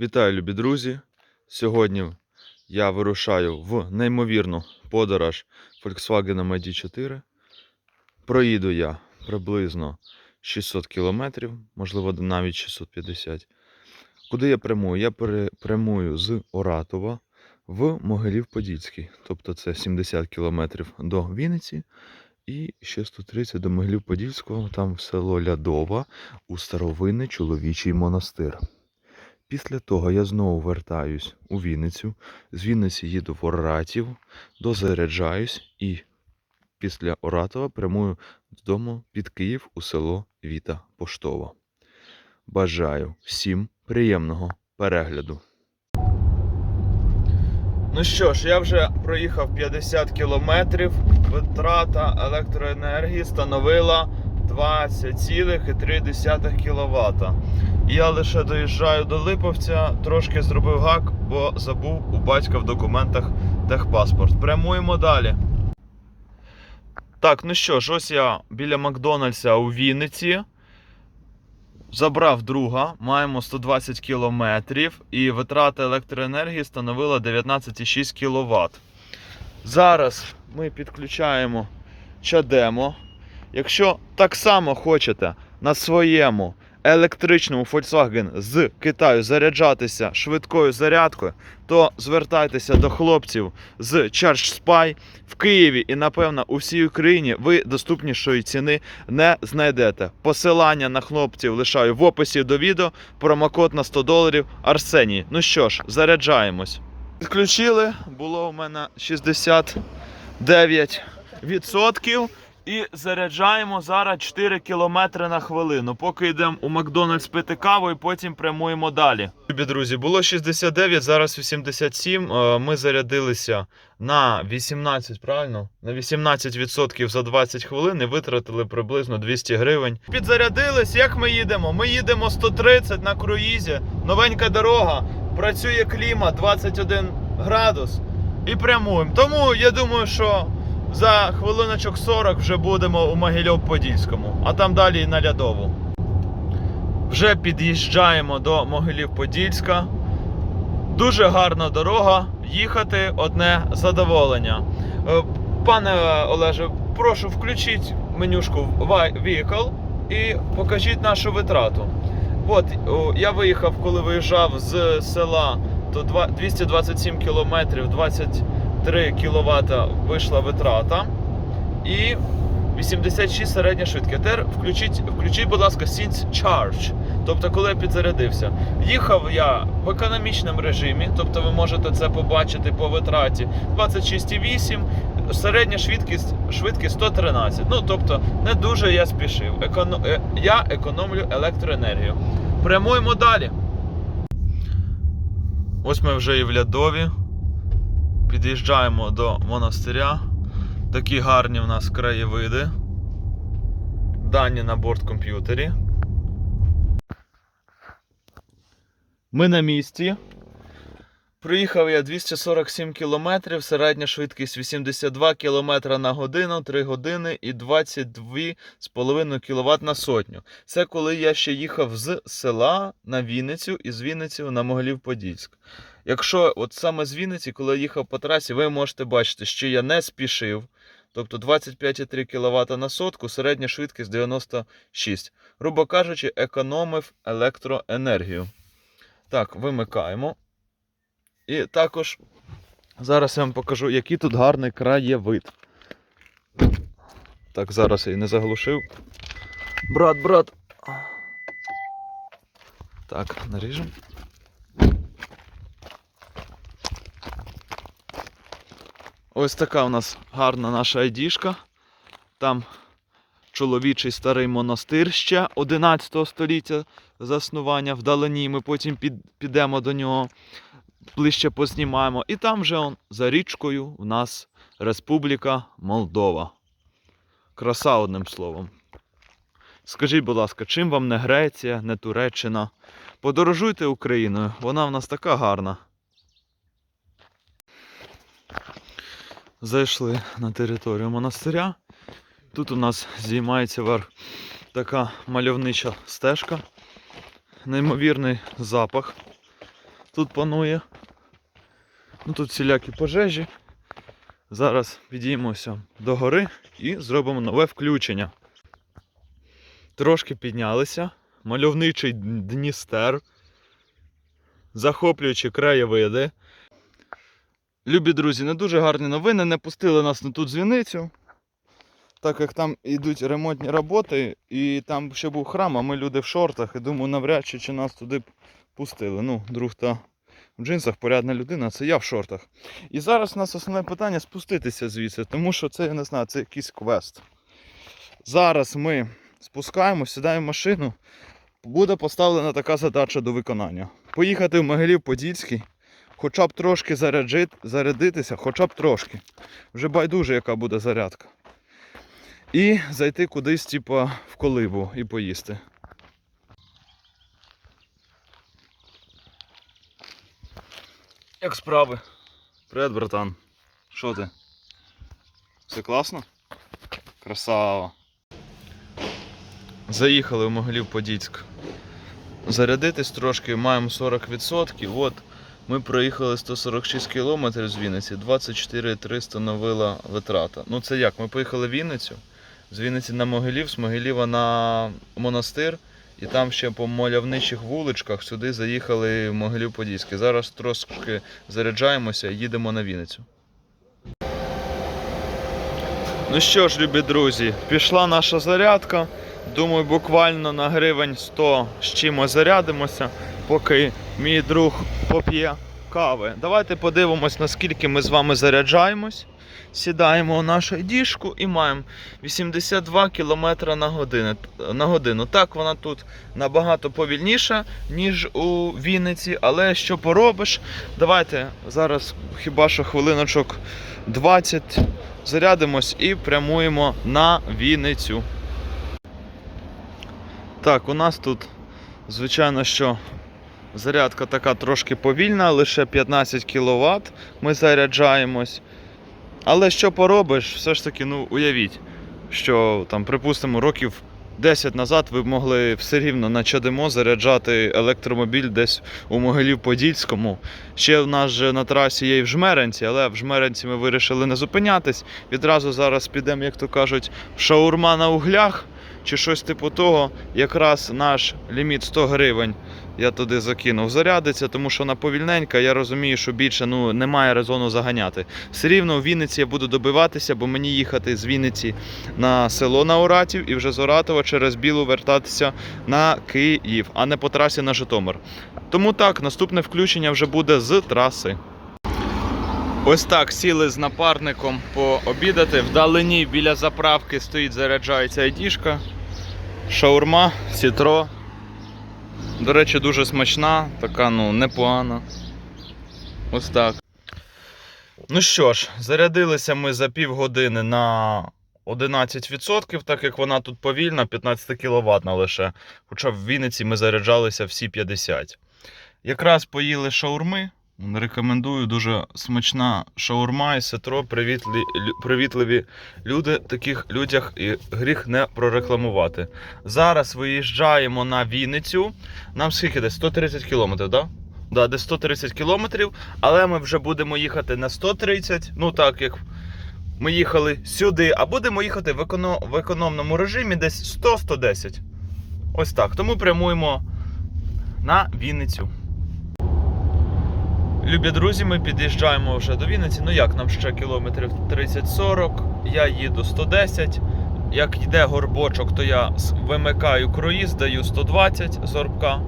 Вітаю, любі друзі! Сьогодні я вирушаю в неймовірну подорож Volkswagen ID 4. Проїду я приблизно 600 кілометрів, можливо, навіть 650. Куди я прямую? Я прямую з Оратова в Могилів-Подільський. Тобто це 70 кілометрів до Вінниці і ще 130 до Могилів-Подільського, там в село Лядова у старовинний чоловічий монастир. Після того я знову вертаюсь у Вінницю. З Вінниці їду в Оратів, дозаряджаюсь і після Оратова прямую додому під Київ у село Віта Поштова. Бажаю всім приємного перегляду. Ну що ж, я вже проїхав 50 кілометрів. Витрата електроенергії становила 20,3 кВт. Я лише доїжджаю до Липовця, трошки зробив гак, бо забув у батька в документах техпаспорт. Прямуємо далі. Так, ну що ж, ось я біля Макдональдса у Вінниці. Забрав друга, маємо 120 кілометрів, і витрата електроенергії становила 19,6 кВт. Зараз ми підключаємо чадемо. Якщо так само хочете на своєму електричному Volkswagen з Китаю заряджатися швидкою зарядкою, то звертайтеся до хлопців з Charge Spy в Києві і, напевно, у всій Україні ви доступнішої ціни не знайдете. Посилання на хлопців лишаю в описі до відео. Промокод на 100 доларів Арсеній. Ну що ж, заряджаємось. Підключили, було у мене 69%. І заряджаємо зараз 4 км на хвилину. Поки йдемо у Макдональдс пити каву і потім прямуємо далі. Любі друзі, було 69, зараз 87. Е, Ми зарядилися на 18, правильно? На 18% за 20 хвилин і витратили приблизно 200 гривень. Підзарядились, як ми їдемо? Ми їдемо 130 на круїзі, новенька дорога, працює клімат 21 градус і прямуємо. Тому я думаю, що за хвилиночок 40 вже будемо у Могильов-Подільському, а там далі на Лядову. Вже під'їжджаємо до Могилів-Подільська. Дуже гарна дорога. Їхати одне задоволення. Е, Пане Олеже, прошу включіть менюшку Vehicle і покажіть нашу витрату. От я виїхав, коли виїжджав з села, то два- 227 кілометрів, 23 кВт вийшла витрата. І 86 середня швидкість. Тепер включіть, включіть, будь ласка, Sync Charge. Тобто, коли я підзарядився. Їхав я в економічному режимі, тобто ви можете це побачити по витраті 26,8, середня швидкість, швидкість 113. Ну, тобто, не дуже я спішив. Еконо... е, Я економлю електроенергію. Прямуємо далі. Ось ми вже і в Лядові. Під'їжджаємо до монастиря. Такі гарні в нас краєвиди. Дані на борт комп'ютері. Ми на місці. Проїхав я 247 км, середня швидкість 82 км на годину, 3 години і 22,5 кВт на сотню. Це коли я ще їхав з села на Вінницю і з Вінниці на Могилів-Подільськ. Якщо от саме з Вінниці, коли я їхав по трасі, ви можете бачити, що я не спішив. Тобто 25,3 кВт на сотку, середня швидкість 96. Грубо кажучи, економив електроенергію. Так, вимикаємо. І також зараз я вам покажу, який тут гарний краєвид. Так, зараз я і не заглушив. Брат, брат. Так, наріжемо. Ось така у нас гарна наша айдішка. Там чоловічий старий монастир ще 11 століття заснування вдалині. Ми потім підемо до нього, ближче познімаємо. І там вже он, за річкою у нас Республіка Молдова. Краса одним словом. Скажіть, будь ласка, чим вам не Греція, не Туреччина? Подорожуйте Україною, вона в нас така гарна. Зайшли на територію монастиря. Тут у нас здіймається вверх така мальовнича стежка. Неймовірний запах. Тут панує. Ну тут всілякі пожежі. Зараз підіймемося до гори і зробимо нове включення. Трошки піднялися. Мальовничий Дністер. Захоплюючі краєвиди. Любі друзі, не дуже гарні новини. Не пустили нас на ту дзвіницю. Так як там йдуть ремонтні роботи, і там ще був храм, а ми люди в шортах, і думаю, навряд чи, чи нас туди пустили. Ну, друг та в джинсах порядна людина, це я в шортах. І зараз у нас основне питання спуститися звідси, тому що це, я не знаю, це якийсь квест. Зараз ми спускаємося, сідаємо в машину. Буде поставлена така задача до виконання. Поїхати в Могилів-Подільський, хоча б трошки заряджит, зарядитися, хоча б трошки. Вже байдуже, яка буде зарядка. І зайти кудись, типа, в колибу і поїсти. Як справи? Привет, братан. Що ти? Все класно? Красава. Заїхали в Могилів-Подільськ. Зарядитись трошки, маємо 40%. От ми проїхали 146 км з Вінниці, 24,3 становила витрата. Ну це як? Ми поїхали в Вінницю, з Вінниці на Могилів, з Могилєва на монастир. І там ще по мальовничих вуличках сюди заїхали Могилів-Подільський. Зараз трошки заряджаємося і їдемо на Вінницю. Ну що ж, любі друзі, пішла наша зарядка. Думаю, буквально на гривень 100 з чимось зарядимося, поки мій друг поп'є кави. Давайте подивимось, наскільки ми з вами заряджаємось. Сідаємо у нашу діжку і маємо 82 км на годину. на годину. Так, вона тут набагато повільніша, ніж у Вінниці, але що поробиш? Давайте зараз хіба що хвилиночок 20 зарядимось і прямуємо на Вінницю. Так, у нас тут, звичайно, що зарядка така трошки повільна, лише 15 кВт ми заряджаємось. Але що поробиш, все ж таки, ну уявіть, що там, припустимо, років 10 назад ви б могли все рівно на чадемо заряджати електромобіль десь у Могилів-Подільському. Ще в нас же на трасі є і в Жмеренці, але в Жмеренці ми вирішили не зупинятись. Відразу зараз підемо, як то кажуть, в шаурма на углях чи щось типу того. Якраз наш ліміт 100 гривень я туди закинув. Зарядиться, тому що вона повільненька. Я розумію, що більше ну, немає резону заганяти. Все рівно в Вінниці я буду добиватися, бо мені їхати з Вінниці на село на Оратів і вже з Оратова через Білу вертатися на Київ, а не по трасі на Житомир. Тому так, наступне включення вже буде з траси. Ось так сіли з напарником пообідати. Вдалині біля заправки стоїть, заряджається айдішка. Шаурма, сітро. До речі, дуже смачна, така ну непогана. Ось так. Ну що ж, зарядилися ми за півгодини на 11%, так як вона тут повільна, 15 кВт лише. Хоча в Вінниці ми заряджалися всі 50. Якраз поїли шаурми. Рекомендую дуже смачна шаурма і сетро. Привітлі, привітливі люди. Таких людях і гріх не прорекламувати. Зараз виїжджаємо на Вінницю. Нам скільки десь 130 кілометрів, так? Да, десь 130 кілометрів, але ми вже будемо їхати на 130, ну так як ми їхали сюди, а будемо їхати в, економ, в економному режимі десь 100-110. Ось так. Тому прямуємо на Вінницю. Любі друзі, ми під'їжджаємо вже до Вінниці. Ну як нам ще кілометрів 30-40. Я їду 110. Як йде горбочок, то я вимикаю круїз, даю 120 з горбка.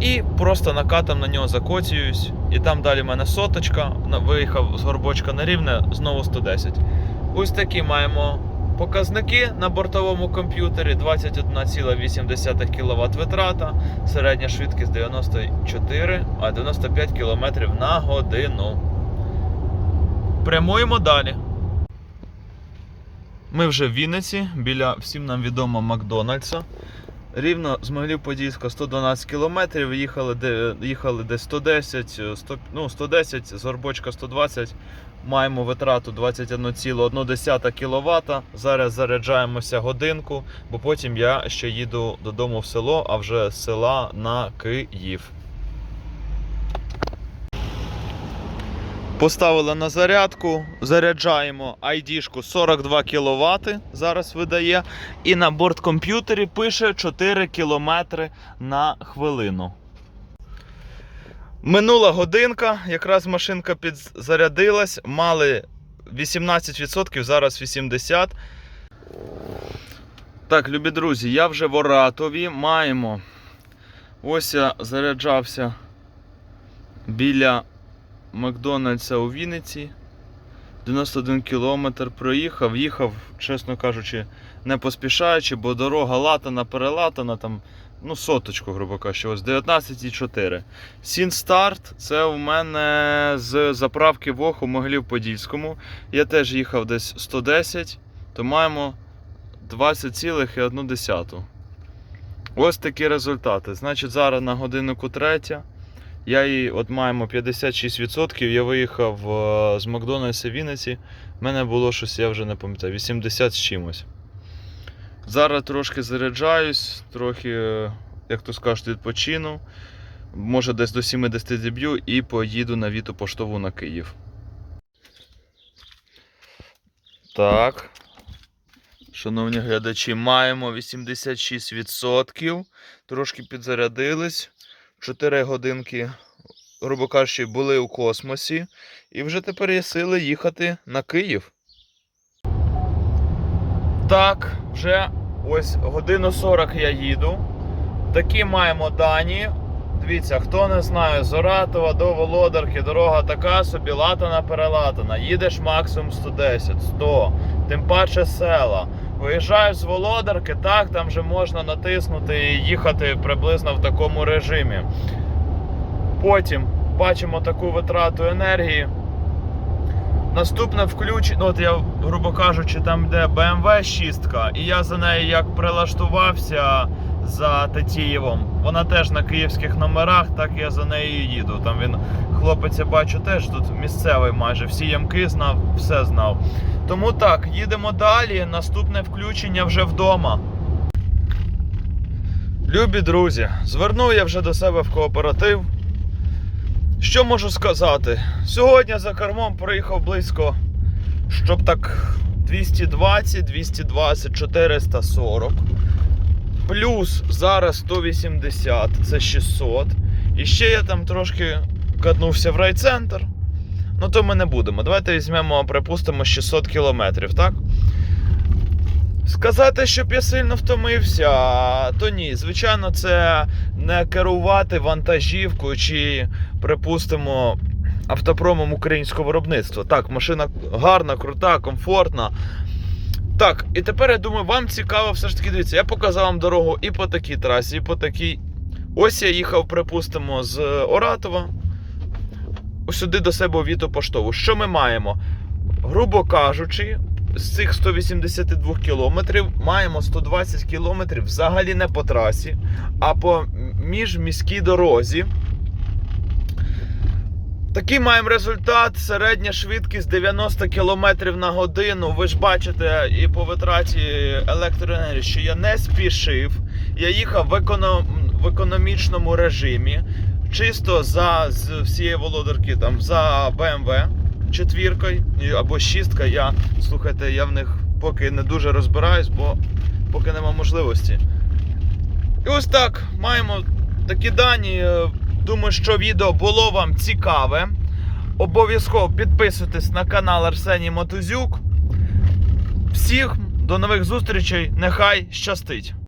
І просто накатом на нього закоцююсь. І там далі в мене соточка. Виїхав з горбочка на рівне, знову 110. Ось такі маємо показники на бортовому комп'ютері: 21,8 кВт витрата, середня швидкість 94, а 95 км на годину. Прямуємо далі. Ми вже в Вінниці, біля всім нам відомого Макдональдса. Рівно з Могилів-Подільська 112 кілометрів, їхали, де, їхали десь 110, е, 100, ну, 110, з Горбочка 120. Маємо витрату 21,1 кВт. Зараз заряджаємося годинку, бо потім я ще їду додому в село, а вже з села на Київ. Поставили на зарядку, заряджаємо ID-шку 42 кВт, зараз видає, і на борткомп'ютері пише 4 км на хвилину. Минула годинка, якраз машинка підзарядилась, мали 18%, зараз 80%. Так, любі друзі, я вже в Оратові. Маємо. Ось я заряджався біля Макдональдса у Вінниці. 91 кілометр проїхав, їхав, чесно кажучи, не поспішаючи, бо дорога латана, перелатана, там, ну, соточку, грубо кажучи, ось 19,4. Сін старт це у мене з заправки ВОХ у Могилів-Подільському. Я теж їхав десь 110, то маємо 20,1. Ось такі результати. Значить, зараз на годиннику третя. Я її от маємо 56%. Я виїхав е, з Макдональдса Вінниці. У мене було щось, я вже не пам'ятаю, 80 з чимось. Зараз трошки заряджаюсь, трохи, е, як то скажуть, відпочину. Може десь до 70 зіб'ю і поїду на Віту поштову на Київ. Так. Шановні глядачі, маємо 86%. Трошки підзарядились. 4 годинки, грубо кажучи, були у космосі. І вже тепер є сили їхати на Київ. Так, вже ось годину 40 я їду. Такі маємо дані. Дивіться, хто не знає, з Оратова до Володарки дорога така собі латана перелатана. Їдеш максимум 110, 100, тим паче села. Виїжджаєш з Володарки, так, там вже можна натиснути і їхати приблизно в такому режимі. Потім бачимо таку витрату енергії. Наступне включення, ну от я, грубо кажучи, там йде BMW 6, і я за нею як прилаштувався за Тетіївом. Вона теж на київських номерах, так я за нею їду. Там він, хлопець, я бачу, теж тут місцевий майже. Всі ямки знав, все знав. Тому так, їдемо далі. Наступне включення вже вдома. Любі друзі, звернув я вже до себе в кооператив. Що можу сказати? Сьогодні за кермом проїхав близько, щоб так 220, 220, 440. Плюс зараз 180, це 600. І ще я там трошки катнувся в райцентр. Ну то ми не будемо. Давайте візьмемо, припустимо, 600 кілометрів, так? Сказати, щоб я сильно втомився, то ні. Звичайно, це не керувати вантажівкою чи, припустимо, автопромом українського виробництва. Так, машина гарна, крута, комфортна. Так, і тепер я думаю, вам цікаво все ж таки дивіться. Я показав вам дорогу і по такій трасі, і по такій. Ось я їхав, припустимо, з Оратова. Ось сюди до себе у Віту поштову. Що ми маємо? Грубо кажучи, з цих 182 кілометрів маємо 120 кілометрів взагалі не по трасі, а по міжміській дорозі. Такий маємо результат. Середня швидкість 90 км на годину. Ви ж бачите і по витраті електроенергії, що я не спішив. Я їхав в, економ... в економічному режимі. Чисто за з всієї володарки там за BMW четвіркою або шістка. Я слухайте, я в них поки не дуже розбираюсь, бо поки нема можливості. І ось так маємо такі дані. Думаю, що відео було вам цікаве. Обов'язково підписуйтесь на канал Арсеній Мотузюк. Всіх до нових зустрічей. Нехай щастить!